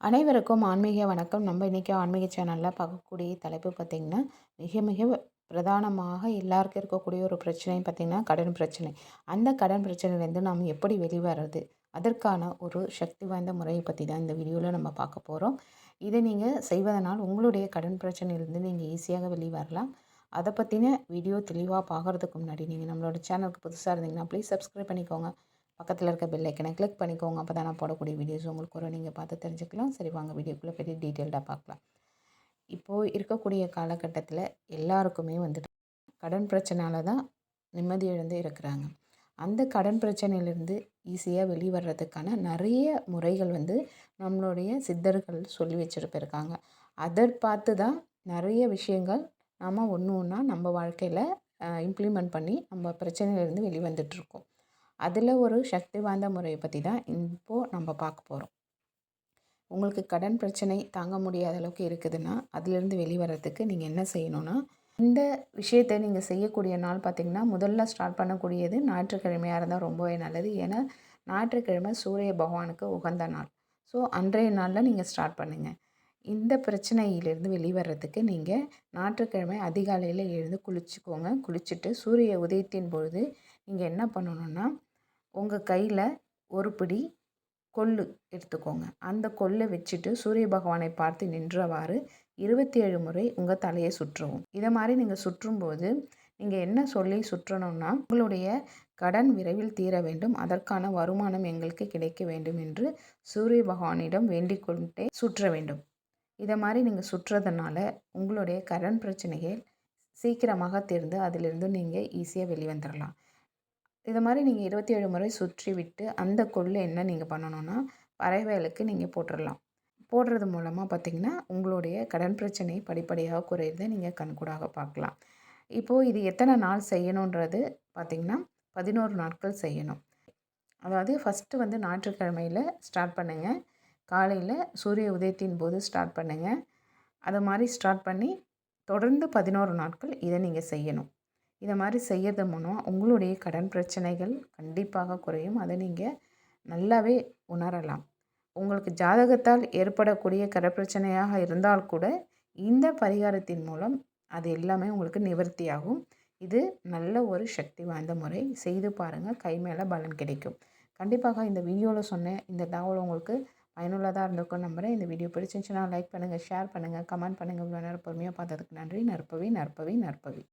அனைவருக்கும் ஆன்மீக வணக்கம். நம்ம இன்றைக்கி ஆன்மீக சேனலில் பார்க்கக்கூடிய தலைப்பு பார்த்திங்கன்னா மிக மிக பிரதானமாக எல்லாருக்கும் இருக்கக்கூடிய ஒரு பிரச்சனை பார்த்திங்கன்னா கடன் பிரச்சனை. அந்த கடன் பிரச்சனையிலேருந்து நாம் எப்படி வெளிவரது அதற்கான ஒரு சக்தி வாய்ந்த முறையை பற்றி தான் இந்த வீடியோவில் நம்ம பார்க்க போகிறோம் இதை நீங்கள் செய்வதனால் உங்களுடைய கடன் பிரச்சனையிலேருந்து நீங்கள் ஈஸியாக வெளிவரலாம். அதை பற்றின வீடியோ தெளிவாக பார்க்குறதுக்கு முன்னாடி நீங்கள் நம்மளோட சேனலுக்கு புதுசாக இருந்தீங்கன்னா ப்ளீஸ் சப்ஸ்கிரைப் பண்ணிக்கோங்க. பக்கத்தில் இருக்க பெல் ஐக்கனை கிளிக் பண்ணிக்கோங்க. அப்போ தான் நான் போடக்கூடிய வீடியோஸ் உங்களுக்கு ஒரு நீங்கள் பார்த்து தெரிஞ்சுக்கலாம். சரி வாங்க வீடியோக்குள்ளே பெரிய டீட்டெயில்டாக பார்க்கலாம். இப்போது இருக்கக்கூடிய காலகட்டத்தில் எல்லாருக்குமே வந்துட்டு கடன் பிரச்சனையால தான் நிம்மதி இழந்து இருக்கிறாங்க. அந்த கடன் பிரச்சனையிலேருந்து ஈஸியாக வெளிவர்றதுக்கான நிறைய முறைகள் வந்து நம்மளுடைய சித்தர்கள் சொல்லி வச்சுருப்பிருக்காங்க. அதை பார்த்து தான் நிறைய விஷயங்கள் நாம் ஒன்று ஒன்றா நம்ம வாழ்க்கையில் இம்ப்ளிமெண்ட் பண்ணி நம்ம பிரச்சனையிலேருந்து வெளிவந்துட்டுருக்கோம் அதில் ஒரு சக்தி வாய்ந்த முறையை பற்றி தான் இப்போது நம்ம பார்க்க போகிறோம் உங்களுக்கு கடன் பிரச்சனை தாங்க முடியாத அளவுக்கு இருக்குதுன்னா அதுலேருந்து வெளிவரத்துக்கு நீங்கள் என்ன செய்யணும்னா இந்த விஷயத்தை நீங்கள் செய்யக்கூடிய நாள் பார்த்திங்கன்னா முதல்ல ஸ்டார்ட் பண்ணக்கூடியது ஞாயிற்றுக்கிழமையாக இருந்தால் ரொம்பவே நல்லது. ஏன்னா ஞாயிற்றுக்கிழமை சூரிய பகவானுக்கு உகந்த நாள். ஸோ அன்றைய நாளில் நீங்கள் ஸ்டார்ட் பண்ணுங்கள் இந்த பிரச்சனையிலேருந்து வெளிவரத்துக்கு நீங்கள் ஞாயிற்றுக்கிழமை அதிகாலையில் எழுந்து குளிச்சுக்கோங்க. குளிச்சுட்டு சூரிய உதயத்தின் பொழுது நீங்கள் என்ன பண்ணணுன்னா உங்கள் கையில் ஒரு பிடி கொள்ளு எடுத்துக்கோங்க. அந்த கொல்லை வச்சுட்டு சூரிய பகவானை பார்த்து நின்றவாறு இருபத்தி ஏழு முறை உங்கள் தலையை சுற்றவும். இதை மாதிரி நீங்கள் சுற்றும்போது நீங்கள் என்ன சொல்லி சுற்றணும்னா உங்களுடைய கடன் விரைவில் தீர வேண்டும். அதற்கான வருமானம் எங்களுக்கு கிடைக்க வேண்டும் என்று சூரிய பகவானிடம் வேண்டிக் கொண்டே சுற்ற வேண்டும். இதை மாதிரி நீங்கள் சுற்றுறதுனால உங்களுடைய கடன் பிரச்சனைகள் சீக்கிரமாக தீர்ந்து அதிலிருந்து நீங்கள் ஈஸியாக வெளிவந்துடலாம் இதை மாதிரி நீங்கள் இருபத்தி ஏழு முறை சுற்றி விட்டு அந்த கொள்ளு என்ன நீங்கள் பண்ணணுன்னா பறவைகளுக்கு நீங்கள் போட்டுடலாம் போடுறது மூலமாக பார்த்திங்கன்னா உங்களுடைய கடன் பிரச்சனை படிப்படியாக குறையிறதை நீங்கள் கண்கூடாக பார்க்கலாம் இப்போது இது எத்தனை நாள் செய்யணுன்றது பார்த்திங்கன்னா பதினோரு நாட்கள் செய்யணும். அதாவது ஃபஸ்ட்டு வந்து ஞாயிற்றுக்கிழமையில் ஸ்டார்ட் பண்ணுங்கள் காலையில் சூரிய உதயத்தின் போது ஸ்டார்ட் பண்ணுங்கள் அதை மாதிரி ஸ்டார்ட் பண்ணி தொடர்ந்து பதினோரு நாட்கள் இதை நீங்கள் செய்யணும். இதை மாதிரி செய்யறது மூலம் உங்களுடைய கடன் பிரச்சனைகள் கண்டிப்பாக குறையும். அதை நீங்கள் நல்லாவே உணரலாம். உங்களுக்கு ஜாதகத்தால் ஏற்படக்கூடிய கடற்பிரச்சனையாக இருந்தால் கூட இந்த பரிகாரத்தின் மூலம் அது எல்லாமே உங்களுக்கு நிவர்த்தியாகும். இது நல்ல ஒரு சக்தி வாய்ந்த முறை. செய்து பாருங்கள் கை மேலே பலன் கிடைக்கும். கண்டிப்பாக இந்த வீடியோவில் சொன்ன இந்த தகவல் உங்களுக்கு பயனுள்ளதாக இருந்திருக்கும் நம்புகிறேன் இந்த வீடியோ பிடிச்சிருந்துச்சுன்னா லைக் பண்ணுங்கள் ஷேர் பண்ணுங்கள் கமெண்ட் பண்ணுங்கள் இவ்வளோ நேரம் பொறுமையாக பார்த்ததுக்கு நன்றி. நற்பவி நற்பவி நற்பவி.